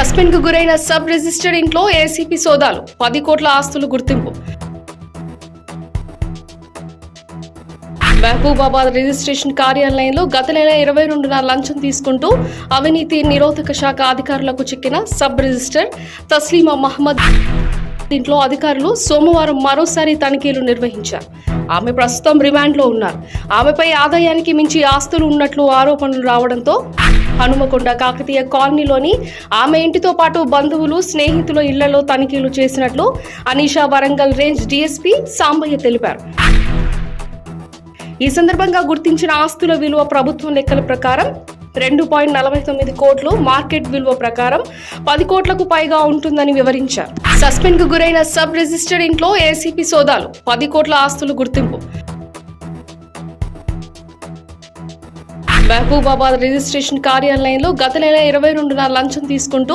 సస్పెండ్కు గురైన sub register ఇంట్లో ACP సోదాలు. పది కోట్ల ఆస్తులు గుర్తింపు. మహబూబాబాద్ రిజిస్ట్రేషన్ కార్యాలయంలో గత నెల ఇరవై రెండున లంచం తీసుకుంటూ అవినీతి నిరోధక శాఖ అధికారులకు చిక్కిన సబ్ రిజిస్టర్ తస్లీమా మహమ్మద్ ఇంట్లో అధికారులు సోమవారం మరోసారి తనిఖీలు నిర్వహించారు. ఆమె ప్రస్తుతం రిమాండ్లో ఉన్నారు. ఆమెపై ఆదాయానికి మించి ఆస్తులు ఉన్నట్లు ఆరోపణలు రావడంతో హనుమకొండ కాకతీయ కాలనీలోని ఆమె ఇంటితో పాటు బంధువులు స్నేహితుల ఇళ్ళలో తనిఖీలు చేసినట్లు అనీషా వరంగల్ రేంజ్ డీఎస్పీ సాంబయ్య తెలిపారు. ఈ సందర్భంగా గుర్తించిన ఆస్తుల విలువ ప్రభుత్వం లెక్కల ప్రకారం రెండు పాయింట్ నలభై తొమ్మిది కోట్లు మార్కెట్ విలువ ప్రకారం పది కోట్లకు పైగా ఉంటుందని వివరించారు. సస్పెండ్కు గురైన సబ్ రిజిస్టర్ ఇంట్లో ఏసీపీ సోదాలు పది కోట్ల ఆస్తులు గుర్తింపు. మహబూబాబాద్ రిజిస్ట్రేషన్ కార్యాలయంలో గత నెల ఇరవై రెండున లంచం తీసుకుంటూ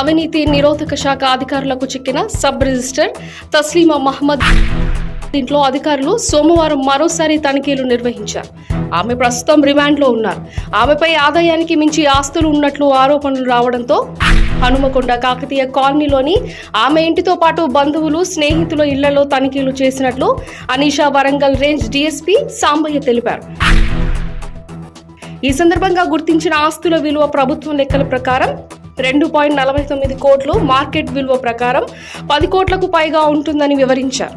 అవినీతి నిరోధక శాఖ అధికారులకు చిక్కిన సబ్ రిజిస్టర్ తస్లీమా మహమ్మద్ దీంట్లో అధికారులు సోమవారం మరోసారి తనిఖీలు నిర్వహించారు. ఆమె ప్రస్తుతం రిమాండ్లో ఉన్నారు. ఆమెపై ఆదాయానికి మించి ఆస్తులు ఉన్నట్లు ఆరోపణలు రావడంతో హనుమకొండ కాకతీయ కాలనీలోని ఆమె ఇంటితో పాటు బంధువులు స్నేహితుల ఇళ్ళలో తనిఖీలు చేసినట్లు అనీషా వరంగల్ రేంజ్ డీఎస్పీ సాంబయ్య తెలిపారు. ఈ సందర్భంగా గుర్తించిన ఆస్తుల విలువ ప్రభుత్వం లెక్కల ప్రకారం రెండు పాయింట్ నలభై తొమ్మిది కోట్లు మార్కెట్ విలువ ప్రకారం పది కోట్లకు పైగా ఉంటుందని వివరించారు.